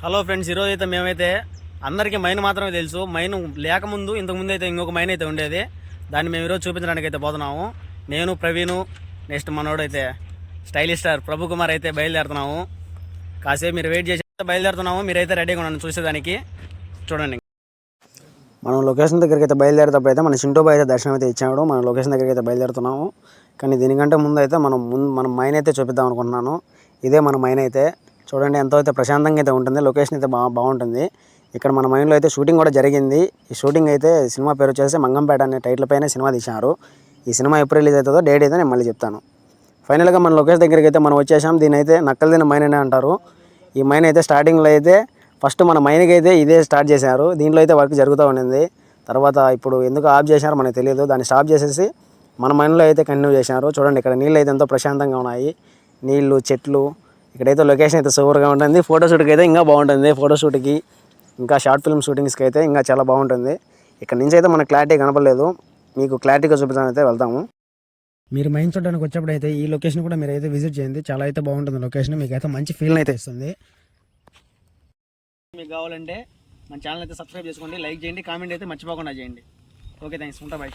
Hello friends ఈరోజు అయితే మేమైతే అందరికీ మైన్ మాత్రమే తెలుసు. మైన్ లేకముందు ఇంతకుముందు అయితే ఇంకొక మైన్ అయితే ఉండేది. దాన్ని మేము ఈరోజు చూపించడానికి అయితే పోతున్నాము. నేను ప్రవీణు నెక్స్ట్ మనోడు అయితే స్టైలిష్ స్టార్ ప్రభు కుమార్ అయితే బయలుదేరుతున్నాము. కాసేపు మీరు వెయిట్ చేసి బయలుదేరుతున్నాము. మీరైతే రెడీగా ఉన్నాను చూసేదానికి. చూడండి. మనం లొకేషన్ దగ్గరికి అయితే బయలుదేరేటప్పుడు అయితే మన సింటోబా అయితే దర్శనం అయితే ఇచ్చాడు. మన లొకేషన్ దగ్గరికి అయితే బయలుదేరుతున్నాము. కానీ దీనికంటే ముందు అయితే మనం ముందు మనం మైన్ అయితే చూపిద్దాం అనుకుంటున్నాను. ఇదే మన మైన్ అయితే. చూడండి ఎంతో అయితే ప్రశాంతంగా అయితే ఉంటుంది. లొకేషన్ అయితే బా బాగుంటుంది. ఇక్కడ మన మైండ్లో అయితే షూటింగ్ కూడా జరిగింది. ఈ షూటింగ్ అయితే సినిమా పేరు వచ్చేసి మంగంపేట అనే టైటిల్ పైన సినిమా తీశారు. ఈ సినిమా ఎప్పుడు రిలీజ్ అవుతుందో డేట్ అయితే నేను మళ్ళీ చెప్తాను. ఫైనల్గా మన లొకేషన్ దగ్గరికి అయితే మనం వచ్చేసాం. దీని అయితే నక్కలదిన మైన్ అనే అంటారు. ఈ మైన్ అయితే స్టార్టింగ్లో అయితే ఫస్ట్ మన మైన్కి అయితే ఇదే స్టార్ట్ చేశారు. దీంట్లో అయితే వర్క్ జరుగుతూ ఉండింది. తర్వాత ఇప్పుడు ఎందుకు ఆఫ్ చేశారో మనకు తెలియదు. దాన్ని స్టాప్ చేసేసి మన మైన్లో అయితే కంటిన్యూ చేశారు. చూడండి ఇక్కడ నీళ్ళు అయితే ఎంతో ప్రశాంతంగా ఉన్నాయి. నీళ్ళు చెట్లు ఇక్కడైతే లొకేషన్ అయితే సూపర్గా ఉంటుంది. ఫోటోషూట్కి అయితే ఇంకా బాగుంటుంది. ఫోటోషూట్కి ఇంకా షార్ట్ ఫిల్మ్ షూటింగ్స్కి అయితే ఇంకా చాలా బాగుంటుంది. ఇక్కడ నుంచి అయితే మనకు క్లారిటీ కనపడలేదు. మీకు క్లారిటీగా చూపించడానికి అయితే వెళ్తాము. మీరు మైండ్ చూడడానికి వచ్చేప్పుడు అయితే ఈ లొకేషన్ కూడా మీరు అయితే విజిట్ చేయండి. చాలా అయితే బాగుంటుంది లొకేషన్ మీకు అయితే మంచి ఫీల్ అయితే ఇస్తుంది. మీకు కావాలంటే మన ఛానల్ అయితే సబ్స్క్రైబ్ చేసుకోండి లైక్ చేయండి కామెంట్ అయితే మర్చిపోకుండా చేయండి. ఓకే థ్యాంక్స్ ఉంటా బాయ్